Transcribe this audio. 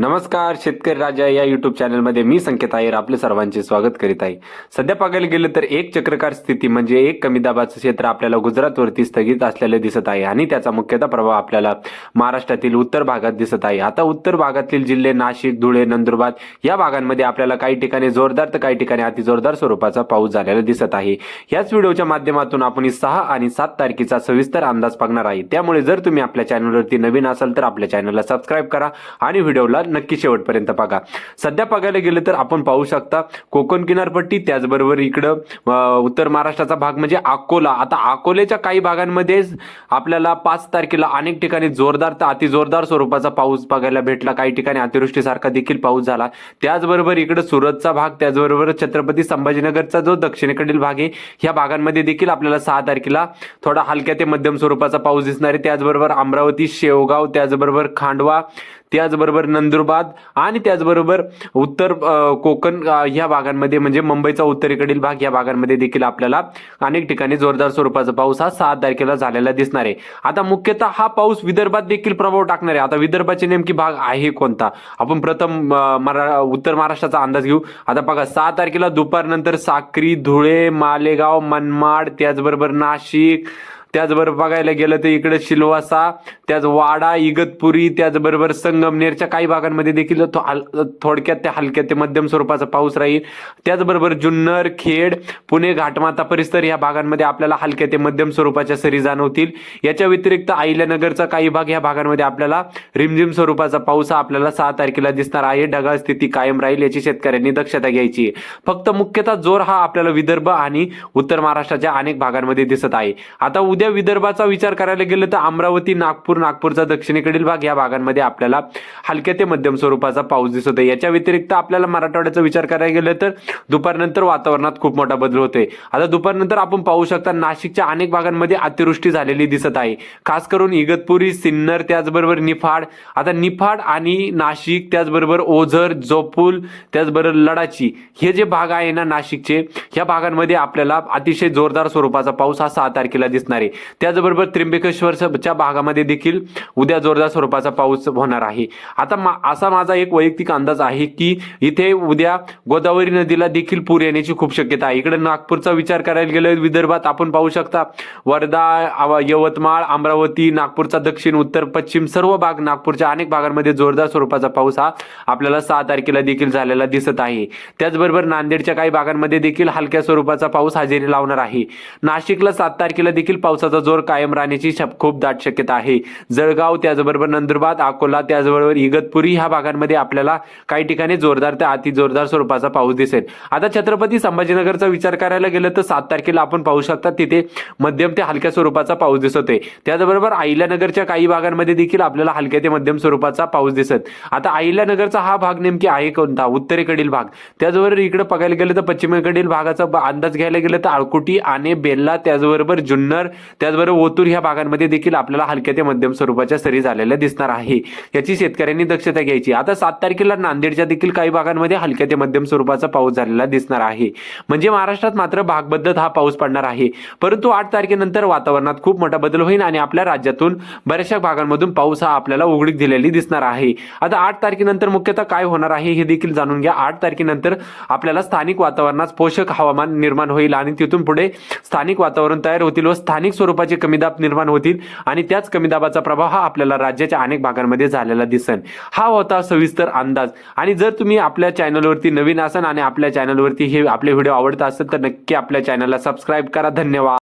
नमस्कार शेतकरी राजा या युट्यूब चॅनलमध्ये मी संकेत अय्यर आपले सर्वांचे स्वागत करीत आहे. सध्या बघायला गेलं तर एक चक्रकार स्थिती म्हणजे एक कमी दाबाचं क्षेत्र आपल्याला गुजरातवरती स्थगित असलेलं दिसत आहे आणि त्याचा मुख्यतः प्रभाव आपल्याला महाराष्ट्रातील उत्तर भागात दिसत आहे. आता उत्तर भागातील जिल्हे नाशिक धुळे नंदुरबार या भागांमध्ये आपल्याला काही ठिकाणी जोरदार तर काही ठिकाणी अति जोरदार स्वरूपाचा पाऊस झालेला दिसत आहे. याच व्हिडिओच्या माध्यमातून आपण सहा आणि सात तारखेचा सविस्तर अंदाज बघणार आहे. त्यामुळे जर तुम्ही आपल्या चॅनलवरती नवीन असाल तर आपल्या चॅनलला सबस्क्राईब करा आणि व्हिडिओला नक्की शेवटपर्यंत बघा. सध्या बघायला गेलं तर आपण पाहू शकता कोकण किनारपट्टी त्याचबरोबर इकडं उत्तर महाराष्ट्राचा भाग म्हणजे अकोला. आता अकोल्याच्या काही भागांमध्ये आपल्याला पाच तारखेला अनेक ठिकाणी जोरदार तर अति जोरदार स्वरूपाचा पाऊस बघायला भेटला. काही ठिकाणी अतिवृष्टीसारखा देखील पाऊस झाला. त्याचबरोबर इकडं सुरतचा भाग त्याचबरोबर छत्रपती संभाजीनगरचा जो दक्षिणेकडील भाग आहे ह्या भागांमध्ये देखील आपल्याला सहा तारखेला थोडा हलक्या ते मध्यम स्वरूपाचा पाऊस दिसणार आहे. त्याचबरोबर अमरावती शेवगाव त्याचबरोबर खांडवा त्याचबरोबर नंदुरबार आणि त्याचबरोबर उत्तर कोकण ह्या भागांमध्ये म्हणजे मुंबईचा उत्तरेकडील भाग या भागांमध्ये देखील आपल्याला अनेक ठिकाणी जोरदार स्वरूपाचा पाऊस हा सात तारखेला झालेला दिसणार आहे. आता मुख्यतः हा पाऊस विदर्भात देखील प्रभाव टाकणार आहे. आता विदर्भाचे नेमकी भाग आहे कोणता? आपण प्रथम मरा उत्तर महाराष्ट्राचा अंदाज घेऊ. आता बघा सहा तारखेला दुपारनंतर साक्री धुळे मालेगाव मनमाड त्याचबरोबर नाशिक त्याचबरोबर बघायला गेलं तर इकडे शिलवासा त्याच वाडा इगतपुरी त्याचबरोबर संगमनेरच्या काही भागांमध्ये देखील तो हल थोडक्यात ते हलक्यात ते मध्यम स्वरूपाचा पाऊस राहील. त्याचबरोबर जुन्नर खेड पुणे घाटमाता परिसर या भागांमध्ये आपल्याला हलक्या ते मध्यम स्वरूपाच्या सरी जाणवतील. याच्या व्यतिरिक्त अहिल्यानगरचा काही भाग या भागांमध्ये आपल्याला रिमझिम स्वरूपाचा पाऊस हा आपल्याला सहा तारखेला दिसणार आहे. ढगाळ स्थिती कायम राहील याची शेतकऱ्यांनी दक्षता घ्यायची आहे. फक्त मुख्यतः जोर हा आपल्याला विदर्भ आणि उत्तर महाराष्ट्राच्या अनेक भागांमध्ये दिसत आहे. आता उद्या विदर्भाचा विचार करायला गेलं तर अमरावती नागपूर नागपूरचा दक्षिणेकडील भाग या भागांमध्ये आपल्याला हलक्या ते मध्यम स्वरूपाचा पाऊस दिसत आहे. याच्या व्यतिरिक्त आपल्याला मराठवाड्याचा विचार करायला गेलं तर दुपारनंतर वातावरणात खूप मोठा बदल होतोय. आता दुपारनंतर आपण पाहू शकता नाशिकच्या अनेक भागांमध्ये अतिवृष्टी झालेली दिसत आहे. खास करून इगतपुरी सिन्नर त्याचबरोबर निफाड. आता निफाड आणि नाशिक त्याचबरोबर ओझर जोपूल त्याचबरोबर लडाची हे जे भाग आहे ना नाशिकचे ह्या भागांमध्ये आपल्याला अतिशय जोरदार स्वरूपाचा पाऊस हा सहा तारखेला दिसणार आहे. त्याचबरोबर त्र्यंबकेश्वरच्या भागामध्ये देखील उद्या जोरदार स्वरूपाचा पाऊस होणार आहे. आता मा- असा माझा एक वैयक्तिक अंदाज आहे की इथे उद्या गोदावरी नदीला देखील पूर येण्याची खूप शक्यता आहे. इकडे नागपूरचा विचार करायला गेलो विदर्भात आपण पाहू शकता वर्धा यवतमाळ अमरावती नागपूरचा दक्षिण उत्तर पश्चिम सर्व भाग नागपूरच्या अनेक भागांमध्ये जोरदार स्वरूपाचा पाऊस हा आपल्याला सहा तारखेला देखील झालेला दिसत आहे. त्याचबरोबर नांदेडच्या काही भागांमध्ये देखील हलक्या स्वरूपाचा पाऊस हजेरी लावणार आहे. नाशिकला सात तारखेला देखील पाऊस पावसाचा जोर कायम राहण्याची खूप दाट शक्यता आहे. जळगाव त्याचबरोबर नंदुरबार अकोला त्याचबरोबर इगतपुरी ह्या भागांमध्ये आपल्याला काही ठिकाणी जोरदार ते अति जोरदार स्वरूपाचा पाऊस दिसेल. आता छत्रपती संभाजीनगरचा विचार करायला गेलं तर सात तारखेला आपण पाहू शकता तिथे मध्यम ते हलक्या स्वरूपाचा पाऊस दिसतोय. त्याचबरोबर अहिल्यानगरच्या काही भागांमध्ये देखील आपल्याला हलक्या ते मध्यम स्वरूपाचा पाऊस दिसत आता अहिल्यानगरचा हा भाग नेमकी आहे कोणता? उत्तरेकडील भाग. त्याचबरोबर इकडे बघायला गेलं तर पश्चिमेकडील भागाचा अंदाज घ्यायला गेलं तर आळकुटी आणि बेल्ला त्याचबरोबर जुन्नर त्याचबरोबर ओतूर ह्या भागांमध्ये देखील आपल्याला हलक्या ते मध्यम स्वरूपाच्या सरी झालेल्या दिसणार आहे. याची शेतकऱ्यांनी दक्षता घ्यायची. आता सात तारखेला नांदेडच्या देखील काही भागांमध्ये हलक्या ते मध्यम स्वरूपाचा पाऊस झालेला दिसणार आहे. म्हणजे महाराष्ट्रात मात्र भागबद्दत हा पाऊस पडणार आहे. परंतु आठ तारखेनंतर वातावरणात खूप मोठा बदल होईल आणि आपल्या राज्यातून बऱ्याचशा भागांमधून पाऊस हा आपल्याला उघडीक दिलेली दिसणार आहे. आता आठ तारखेनंतर मुख्यतः काय होणार आहे हे देखील जाणून घ्या. आठ तारखेनंतर आपल्याला स्थानिक वातावरणात पोषक हवामान निर्माण होईल आणि तिथून पुढे स्थानिक वातावरण तयार होतील व स्थानिक स्वरूपाचे कमी दाब निर्माण होतील आणि त्याच कमी दाबाचा प्रभाव हा आपल्याला राज्याच्या अनेक भागांमध्ये झालेला दिसन. हा होता सविस्तर अंदाज. आणि जर तुम्ही आपल्या चॅनलवरती नवीन असाल आणि आपल्या चॅनलवरती हे आपले व्हिडिओ आवडत असेल तर नक्की आपल्या चॅनलला सबस्क्राईब करा. धन्यवाद.